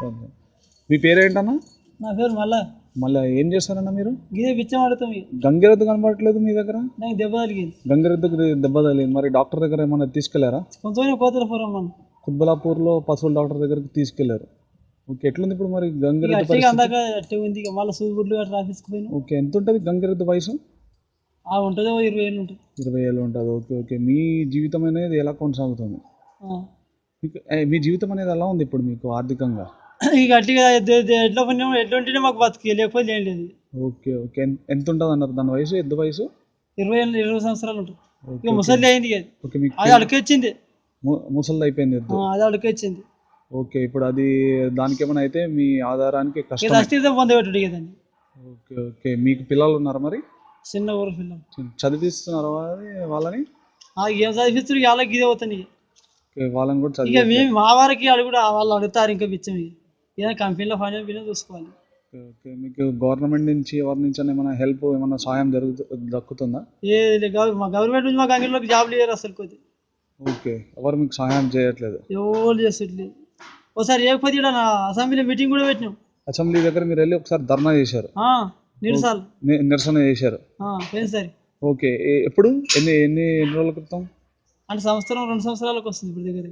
Okay. మీ పేరేంటన్నా? నా పేరు మళ్ళా మళ్ళీ ఏం చేస్తారన్నా మీరు? గిదే బిచ్చం ఆడుతాం ఇక. గంగిరెద్దు కనబడట్లేదు మీ దగ్గర? నాకు దెబ్బ తగిలింది. గంగిరెద్దుకు దెబ్బ తగిలింది. మరి డాక్టర్ దగ్గర ఏమైనా తీసుకెళ్ళారా? కొంచెం కోతల పోరాం మనం కుత్బలాపూర్లో పశువుల డాక్టర్ దగ్గరికి తీసుకెళ్ళారు. ఓకే ఎట్లుంది ఇప్పుడు మరి ఇక గంగిరెద్దు అట్టే పరిస్థితి? అందాక అట్టే ఉంది. ఇక మళ్ళీ సూది గుడ్లు గట్రా రాపించుకుపోయినాం ఓకే ఎంత ఉంటుంది గంగిరెద్దు వయసు? ఆ ఉంటుందో ఇరవై ఏళ్ళు ఉంటుంది. ఇరవై ఏళ్ళు ఉంటుంది. Okay okay. మీ జీవితం అనేది ఎలా కొనసాగుతుంది? ఆ. మీకు ఏ, మీ జీవితం అనేది ఎలా ఉంది ఇప్పుడు మీకు ఆర్థికంగా? ఇక ఎద్దు- ఎట్లా పుణ్యం ఎట్లా ఉంటేనే మాకు బతికి లేకపోతే ఏం లేదు. Okay okay. ఎంత- ఎంత ఉంటుంది అన్నారు దాని వయసు? ఎద్దు వయసు? ఇరవై ఏళ్ళు ఇరవై సంవత్సరాలు ఉంటుంది. ఇక ముసలి అయింది ఇక. ఓకే మీకు అది అడికొచ్చింది ము- ముసలిది అయిపోయింది ఎద్దు అది అడికొచ్చింది ఓకే ఇప్పుడు అది దానికి ఏమైనా అయితే మీ ఆధారానికి ఇక కష్టం అస్థితం పొందబెట్టుడు ఇక దాన్ని. Okay okay. మీకు పిల్లలు ఉన్నారా మరి? చిన్న ఊరు పిల్లలు. చదివిస్తున్నారా వాళ్ళని? ఆ ఏం చదివిస్తారు ఇక వాళ్ళకి ఇదే ఇక. ఓకే, వాళ్ళని కూడా ఇక చదివి మేము మా వారికి అడుగు కూడా వాళ్ళు అడుగుతారు ఇంకా ఇక. ఏదైనా కంపెనీలో పని బిల్లు చూసుకోవాలి. ఓకే, మీకు గవర్నమెంట్ నుంచి ఎవరి నుంచి ఏమైనా హెల్ప్ ఏమైనా సాయం జరుగుతు దక్కుతుందా? ఏ మా గవర్నమెంట్ నుంచి మాకు అంగడిలోకి జాబ్లు ఇయ్యారు అసలు కొద్ది. ఓకే. ఎవరు మీకు సహాయం చేయట్లేదు? ఎవరు చేస్తుంటలేదు ఒకసారి ఏకపోతే ఇక్కడ అసెంబ్లీ మీటింగ్ కూడా పెట్టినాం. అసెంబ్లీ దగ్గర మీరు వెళ్ళి ఒకసారి ధర్నా చేశారు. ఆ, నిరసాలు ని- నిరసన చేశారు. సరే? ఓకే. ఎప్పుడు? ఎన్ని ఎన్ని ఎన్ని రోజుల క్రితం? అంటే సంవత్సరం రెండు సంవత్సరాలకు వస్తుంది ఇప్పుడు దగ్గర